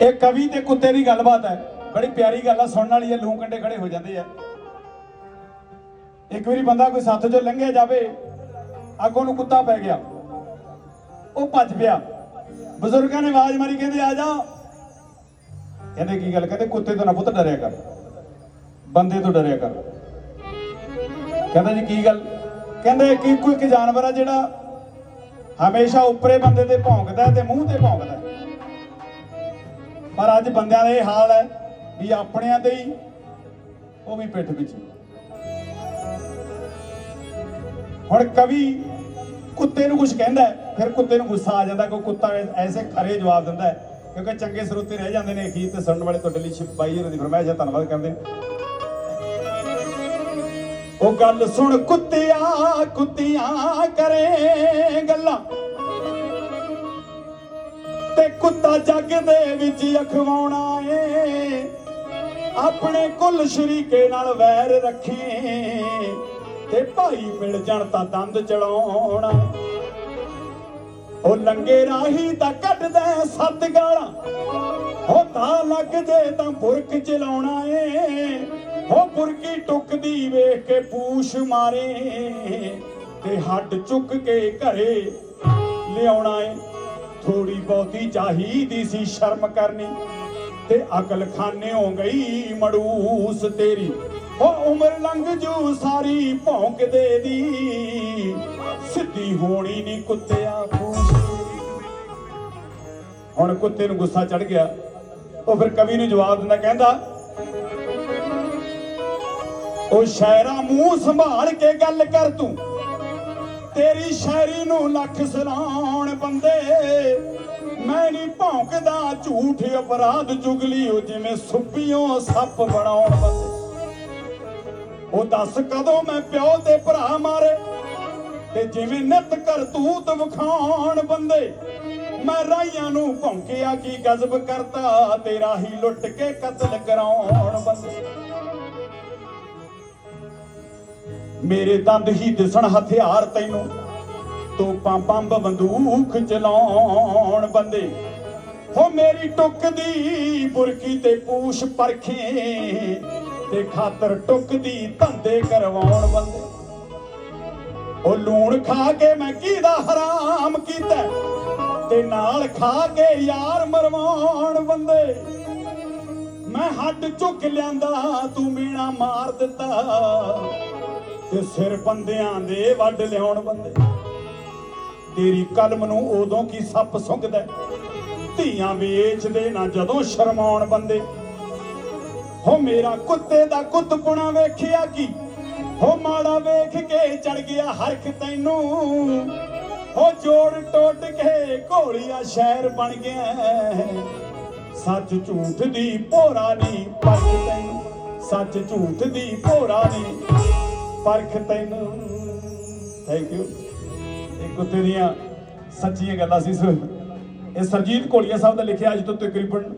ਇਹ ਕਵੀ ਤੇ ਕੁੱਤੇ ਦੀ ਗੱਲਬਾਤ ਹੈ। ਬੜੀ ਪਿਆਰੀ ਗੱਲ ਆ, ਸੁਣਨ ਵਾਲੀ ਹੈ, ਲੂੰ ਕੰਡੇ ਖੜੇ ਹੋ ਜਾਂਦੇ ਆ। ਇੱਕ ਵਾਰੀ ਬੰਦਾ ਕੋਈ ਸੱਥ ਚੋਂ ਲੰਘਿਆ ਜਾਵੇ, ਅੱਗੋਂ ਨੂੰ ਕੁੱਤਾ ਪੈ ਗਿਆ। ਉਹ ਭੱਜ ਪਿਆ। ਬਜ਼ੁਰਗਾਂ ਨੇ ਆਵਾਜ਼ ਮਾਰੀ, ਕਹਿੰਦੇ, ਆ ਜਾ ਕਹਿੰਦੇ, ਕੀ ਗੱਲ? ਕਹਿੰਦੇ, ਕੁੱਤੇ ਤੋਂ ਨਾ ਪੁੱਤ ਡਰਿਆ ਕਰ। ਬੰਦੇ ਤੋਂ ਡਰਿਆ ਕਰ। ਕਹਿੰਦਾ ਜੀ, ਕੀ ਗੱਲ? ਕਹਿੰਦੇ, ਕਿ ਕੋਈ ਇੱਕ ਜਾਨਵਰ ਆ ਜਿਹੜਾ ਹਮੇਸ਼ਾ ਉੱਪਰੇ ਬੰਦੇ ਤੇ ਭੌਂਕਦਾ ਹੈ ਤੇ ਮੂੰਹ ਤੇ ਭੌਂਕਦਾ ਪਰ ਅੱਜ ਬੰਦਿਆਂ ਦਾ ਇਹ ਹਾਲ ਹੈ ਵੀ ਆਪਣਿਆਂ ਤੇ ਹੀ ਉਹ ਵੀ ਪਿੱਠ ਵਿੱਚ ਹੁਣ ਕਵੀ ਕੁੱਤੇ ਨੂੰ ਕੁਝ ਕਹਿੰਦਾ ਫਿਰ ਕੁੱਤੇ ਨੂੰ ਗੁੱਸਾ ਆ ਜਾਂਦਾ ਕਿ ਕੁੱਤਾ ਐਸੇ ਖਰੇ ਜਵਾਬ ਦਿੰਦਾ ਕਿਉਂਕਿ ਚੰਗੇ ਸਰੋਤੇ ਰਹਿ ਜਾਂਦੇ ਨੇ ਅਖੀਰ ਤੇ ਸੁਣਨ ਵਾਲੇ ਤੁਹਾਡੇ ਲਈ ਛਿਪਾਈ ਹੋਰਾਂ ਦੀ ਫਰਮਾਇਸ਼ ਹੈ, ਧੰਨਵਾਦ ਕਰਦੇ ਹਾਂ। ਉਹ ਗੱਲ ਸੁਣ, ਕੁੱਤਿਆ ਕੁੱਤੀਆਂ ਕਰੇ ਗੱਲਾਂ। ਤੇ ਕੁੱਤਾ ਜੱਗ ਦੇ ਵਿੱਚ ਅਖਵਾਉਣਾ ਏ। ਆਪਣੇ ਕੁੱਲ ਸ਼ਰੀਕੇ ਨਾਲ ਵੈਰ ਰੱਖੇ ਤੇ ਭਾਈ ਮਿਲ ਜਾਣ ਤਾਂ ਦੰਦ ਚੜਾਉਣਾ ਉਹ ਲੰਗੇ ਰਾਹੀ ਤਾਂ ਕੱਢਦਾ ਸੱਤ ਗਾਲਾਂ। ਉਹ ਤਾਂ ਲੱਗ ਜੇ ਤਾਂ ਬੁਰਕ ਚਲਾਉਣਾ ਏ। ਉਹ ਬੁਰਕੀ ਟੁੱਕਦੀ ਵੇਖ ਕੇ ਪੂਛ ਮਾਰੇ। ਤੇ ਹੱਡ ਚੁੱਕ ਕੇ ਘਰੇ ਲਿਆਉਣਾ ਏ। ਥੋੜੀ ਬਹੁਤੀ ਚਾਹੀਦੀ ਸੀ ਸ਼ਰਮ ਕਰਨੀ ਤੇ ਅਕਲ ਖਾਨੇ ਹੋ ਗਈ ਮੜੂਸ ਤੇਰੀ। ਉਹ ਉਮਰ ਲੰਘ ਜੂ ਸਾਰੀ ਭੌਂਕਦੇ ਦੀ ਸਿੱਧੀ ਹੋਣੀ ਨਹੀਂ ਕੁੱਤਿਆ ਹੁਣ ਕੁੱਤੇ ਨੂੰ ਗੁੱਸਾ ਚੜ ਗਿਆ। ਉਹ ਫਿਰ ਕਵੀ ਨੂੰ ਜਵਾਬ ਦਿੰਦਾ ਕਹਿੰਦਾ, ਉਹ ਸ਼ਾਇਰਾ ਮੂੰਹ ਸੰਭਾਲ ਕੇ ਗੱਲ ਕਰ ਤੂੰ। ਤੇਰੀ ਸ਼ਾਇਰੀ ਨੂੰ ਲੱਖ ਸਲਾਉਣ ਬੰਦੇ। ਮੈਂ ਨਹੀਂ ਭੌਂਕਦਾ ਝੂਠ ਅਪਰਾਧ ਚੁਗਲੀ ਉਹ ਜਿਵੇਂ ਸੁੱਪੀਓ ਸੱਪ ਬਣਾਉਣ ਬੰਦੇ। ਉਹ ਦੱਸ ਕਦੋਂ ਮੈਂ ਪਿਓ ਤੇ ਭਰਾ ਮਾਰੇ, ਤੇ ਜਿਵੇਂ ਨਿਤ ਕਰਤੂਤ ਵਿਖਾਉਣ ਬੰਦੇ। ਮੈਂ ਰਾਈਆਂ ਨੂੰ ਭੌਂਕਿਆ, ਕੀ ਗਜ਼ਬ ਕਰਤਾ, ਤੇਰਾ ਹੀ ਲੁੱਟ ਕੇ ਕਤਲ ਕਰਾਉਣ ਬੰਦੇ। ਮੇਰੇ ਦੰਦ ਹੀ ਦਿਸਣ ਹਥਿਆਰ ਤੈਨੂੰ। ਤੋਪਾਂ ਬੰਬ ਬੰਦੂਕ ਚਲਾਉਣ ਬੰਦੇ। ਹੋ ਮੇਰੀ ਟੁੱਕਦੀ ਬੁਰਕੀ ਤੇ ਪੂਛ ਪਰਖੇ ਤੇ ਖਾਤਰ ਟੁੱਕਦੀ ਧੰਦੇ ਕਰਵਾਉਣ ਬੰਦੇ। ਉਹ ਲੂਣ ਖਾ ਕੇ ਮੈਂ ਕਿਹਦਾ ਹਰਾਮ ਕੀਤਾ ਤੇ ਨਾਲ ਖਾ ਕੇ ਯਾਰ ਮਰਵਾਉਣ ਬੰਦੇ। ਮੈਂ ਹੱਡ ਚੁੱਕ ਲਿਆਂਦਾ, ਤੂੰ ਮੀਣਾ ਮਾਰ ਦਿੱਤਾ। ਤੇ ਸਿਰ ਬੰਦਿਆਂ ਦੇ ਵੱਢ ਲਿਆਉਣ ਬੰਦੇ। ਤੇਰੀ ਕਲਮ ਨੂੰ ਉਦੋਂ ਕੀ ਸੱਪ ਸੁੰਘਦਾ ਧੀਆਂ ਵੇਚਦੇ ਨਾ ਜਦੋਂ ਸ਼ਰਮਾਉਣ ਬੰਦੇ। ਹੋ ਮੇਰਾ ਕੁੱਤੇ ਦਾ ਕੁੱਤਪੁਣਾ ਵੇਖਿਆ ਕੀ? ਹੋ ਮਾੜਾ ਵੇਖ ਕੇ ਚੜ ਗਿਆ ਹਰਖ ਤੈਨੂੰ। ਹੋ ਜੋੜ ਟੁੱਟ ਕੇ ਘੋੜੀਆ ਸ਼ਹਿਰ ਬਣ ਗਿਆ ਸੱਚ ਝੂਠ ਦੀ ਭੋਰਾ ਨਹੀਂ ਪਰਖ ਤੈਨੂੰ। ਸੱਚ ਝੂਠ ਦੀ ਭੋਰਾ ਨਹੀਂ ਪਰਖ ਤੈਨੂੰ। ਥੈਂਕ ਯੂ ਇਹ ਕੁੱਤੇ ਦੀਆਂ ਸੱਚੀਆਂ ਗੱਲਾਂ ਸੀ ਸੋ ਇਹ ਸਰਜੀਤ ਕੋਲੀਆ ਸਾਹਿਬ ਦਾ ਲਿਖਿਆ ਅੱਜ ਤੋਂ ਤਕਰੀਬਨ